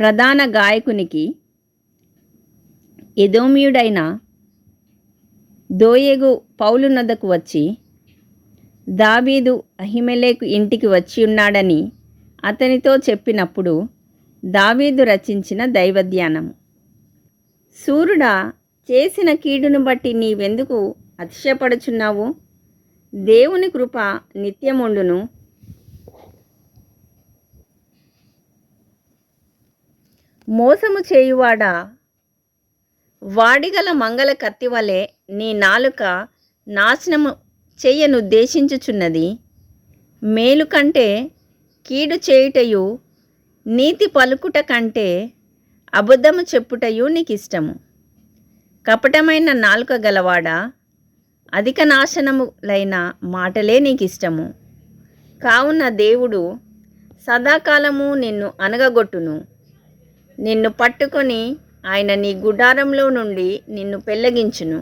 ప్రధాన గాయకునికి ఎదోమియుడైన దోయేగు పౌలు వచ్చి దావీదు అహిమెలేకు ఇంటికి వచ్చి ఉన్నాడని అతనితో చెప్పినప్పుడు దావీదు రచించిన దైవధ్యానము సూర్యుడా చేసిన కీడును బట్టి నీవెందుకు అతిశయపడుచున్నావు? దేవుని కృప నిత్యముండును. మోసము చేయువాడా? వాడిగల మంగళ కత్తి వలె నీ నాలుక నాశనము చెయ్యనుద్దేశించుచున్నది మేలు కంటే కీడు చేయుటయు నీతి పలుకుట కంటే అబద్ధము చెప్పుటయు నీకు ఇష్టము కపటమైన నాలుక గలవాడా? అధిక నాశనములైన మాటలే నీకు ఇష్టము కావున దేవుడు సదాకాలము నిన్ను అనగగొట్టును నిన్ను పట్టుకొని ఆయన నీ గుడారంలో నుండి నిన్ను పెళ్ళగించును.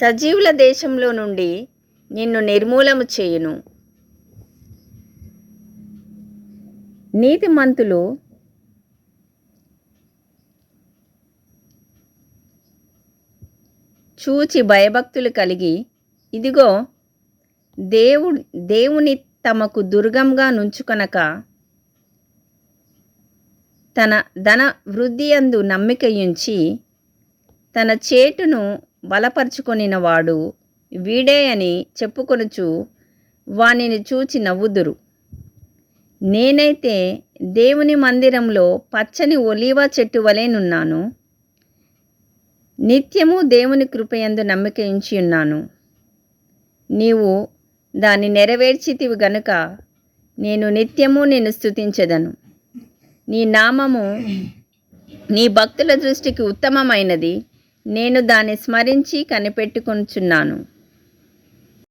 సజీవుల దేశంలో నుండి నిన్ను నిర్మూలము చేయును. నీతిమంతులు చూచి భయభక్తులు కలిగి ఇదిగో దేవు దేవుని తమకు దుర్గంగా నుంచుకొనక తన ధన వృద్ధి అందు నమ్మికయుంచి తన చేటును బలపరుచుకొనినవాడు వీడే అని చెప్పుకొనుచు వానిని చూచి నవ్వుదురు. నేనైతే దేవుని మందిరంలో పచ్చని ఒలీవ చెట్టు వలెనున్నాను నిత్యము దేవుని కృపయందు నమ్మిక ఉంచి ఉన్నాను. నీవు దాన్ని నెరవేర్చితివి గనుక నేను నిత్యము నేను స్తుతించెదను. నీ నామము నీ భక్తుల దృష్టికి ఉత్తమమైనది. నేను దాన్ని స్మరించి కనిపెట్టుకొనుచున్నాను.